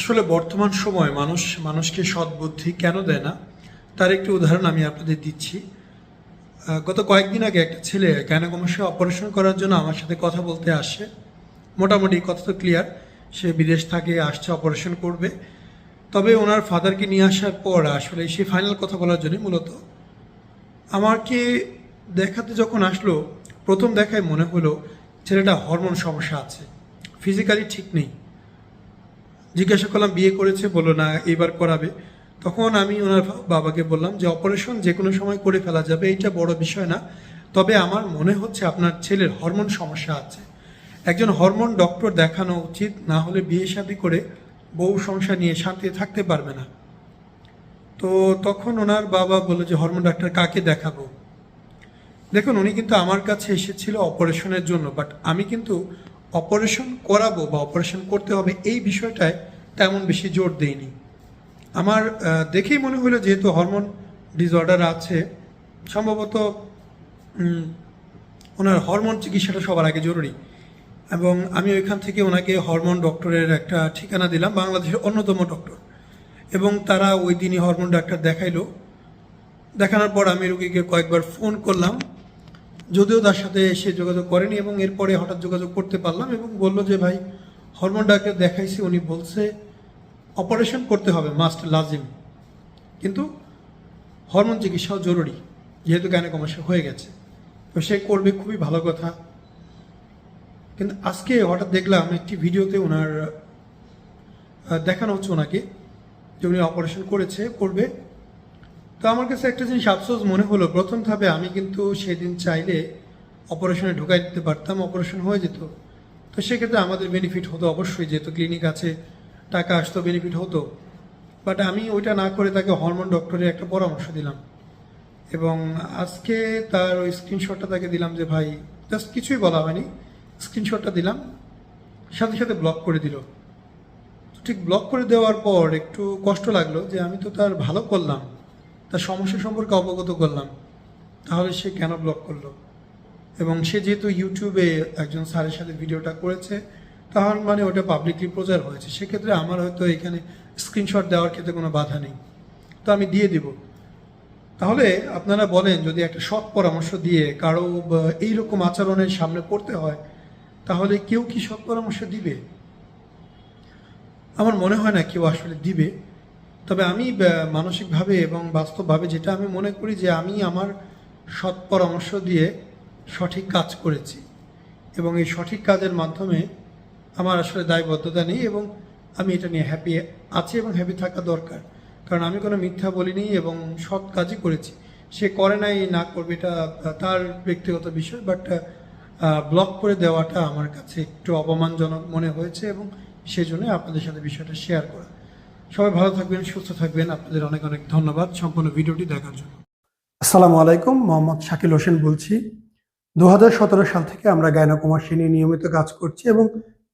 আসলে বর্তমান সময় মানুষ মানুষকে সদ্বুদ্ধি কেন দেয় না? তার একটি উদাহরণ আমি আপনাদের দিচ্ছি। গত কয়েকদিন আগে একটা ছেলে গায়নাকমাসে অপারেশন করার জন্য আমার সাথে কথা বলতে আসে। মোটামুটি কথা তো ক্লিয়ার সে বিদেশ থাকে, আসছে, অপারেশন করবে। তবে ওনার ফাদারকে নিয়ে আসার পর আসলে সে ফাইনাল কথা বলার জন্য মূলত আমাকে দেখাতে যখন আসলো, প্রথম দেখায় মনে হলো ছেলেটা হরমোন সমস্যা আছে ফিজিক্যালি ঠিক নেই। জিজ্ঞাসা করলাম, বিয়ে করেছে? বলল, না এবার করাবে। তখন আমি ওনার বাবাকে বললাম যে, অপারেশন যে কোনো সময় করে ফেলা যাবে, এইটা বড় বিষয় না। তবে আমার মনে হচ্ছে আপনার ছেলের হরমোন সমস্যা আছে। একজন হরমোন ডক্টর দেখানো উচিত, না হলে বিয়ে শাদী করে বউ সংসার নিয়ে শান্তিতে থাকতে পারবে না। তো তখন ওনার বাবা বলল যে, হরমোন ডাক্তার কাকে দেখাবো? দেখুন, উনি কিন্তু আমার কাছে এসেছিল অপারেশনের জন্য, বাট আমি কিন্তু অপারেশন করাবো বা অপারেশন করতে হবে এই বিষয়টায় তেমন বেশি জোর দেইনি। আমার দেখেই মনে হলো যেহেতু হরমোন ডিসঅর্ডার আছে, সম্ভবত ওনার হরমোন চিকিৎসাটা সবার আগে জরুরি। এবং আমি ওইখান থেকে ওনাকে হরমোন ডক্টরের একটা ঠিকানা দিলাম, বাংলাদেশের অন্যতম ডক্টর। এবং তারা ওই দিনই হরমোন ডাক্তার দেখাইলো। দেখানোর পর আমি রুগীকে কয়েকবার ফোন করলাম। যদিও তার সাথে সে যোগাযোগ করেনি এবং এরপরে হঠাৎ যোগাযোগ করতে পারলাম এবং বলল যে, ভাই হরমোন ডাক্তার দেখাইছি, উনি বলছে অপারেশন করতে হবে, মাস্ট লাজিম। কিন্তু হরমোন চিকিৎসাও জরুরি, যেহেতু গাইনোকমাসিয়া হয়ে গেছে। তো সে করবে, খুবই ভালো কথা। কিন্তু আজকে হঠাৎ দেখলাম, একটি ভিডিওতে ওনার দেখানো হচ্ছে ওনাকে যে উনি অপারেশন করেছে, করবে। তো আমার কাছে একটা জিনিস আফসোস মনে হলো। প্রথম ধাপে আমি কিন্তু সেদিন চাইলে অপারেশনে ঢুকাই দিতে পারতাম, অপারেশন হয়ে যেত। তো সেক্ষেত্রে আমাদের বেনিফিট হতো অবশ্যই, যেহেতু ক্লিনিক আছে, টাকা আসতো বেনিফিট হতো। বাট আমি ওইটা না করে তাকে হরমোন ডক্টরের একটা পরামর্শ দিলাম। এবং আজকে তার ওই স্ক্রিনশটটা তাকে দিলাম যে, ভাই জাস্ট কিছুই বলা হয়নি। স্ক্রিনশটটা দিলাম। সাথে সাথে ব্লক করে দিল। ঠিক ব্লক করে দেওয়ার পর একটু কষ্ট লাগল যে, আমি তো তার ভালো করলাম। তার সমস্যা সম্পর্কে অবগত করলাম। তাহলে সে কেন ব্লক করল? এবং সে যেহেতু ইউটিউবে একজন স্যারের সাথে ভিডিওটা করেছে তাহলে মানে ওটা পাবলিকলি প্রচার হয়েছে। সেক্ষেত্রে আমার হয়তো এখানে স্ক্রিনশট দেওয়ার ক্ষেত্রে কোনো বাধা নেই। তো আমি দিয়ে দিব। তাহলে আপনারা বলেন, যদি একটা সৎ পরামর্শ দিয়ে কারও বা এইরকম আচরণের সামনে পড়তে হয়, তাহলে কেউ কি সৎ পরামর্শ দিবে? আমার মনে হয় না কেউ আসলে দিবে। তবে আমি মানসিকভাবে এবং বাস্তবভাবে যেটা আমি মনে করি যে আমি আমার সৎ পরামর্শ দিয়ে সঠিক কাজ করেছি এবং এই সঠিক কাজের মাধ্যমে আমার আসলে দায়বদ্ধতা নেই এবং আমি এটা নিয়ে হ্যাপি আছি এবং হ্যাপি থাকা দরকার। কারণ আমি কোনো মিথ্যা বলিনি এবং সৎ কাজই করেছি। সে করে নাই, না করবে এটা তার ব্যক্তিগত বিষয় বাট ব্লক করে দেওয়াটা আমার কাছে একটু অপমানজনক মনে হয়েছে এবং সেজন্য আপনাদের সাথে বিষয়টা শেয়ার করা। সবাই ভালো থাকবেন, সুস্থ থাকবেন। আপনাদের অনেক অনেক ধন্যবাদ সম্পূর্ণ ভিডিওটি দেখার জন্য। আসসালামু আলাইকুম, মোহাম্মদ শাকিল হোসেন বলছি। দু হাজার সতেরো সাল থেকে আমরা গায়নাকুমার নিয়ে নিয়মিত কাজ করছি এবং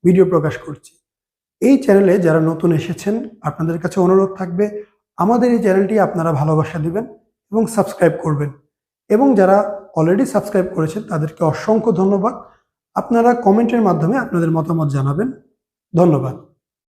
ভিডিও প্রকাশ করছি। এই চ্যানেলে যারা নতুন এসেছেন, আপনাদের কাছে অনুরোধ থাকবে, আমাদের এই চ্যানেলটি আপনারা ভালোবাসা দিবেন এবং সাবস্ক্রাইব করবেন। এবং যারা অলরেডি সাবস্ক্রাইব করেছেন, তাদেরকে অসংখ্য ধন্যবাদ। আপনারা কমেন্টের মাধ্যমে আপনাদের মতামত জানাবেন। ধন্যবাদ।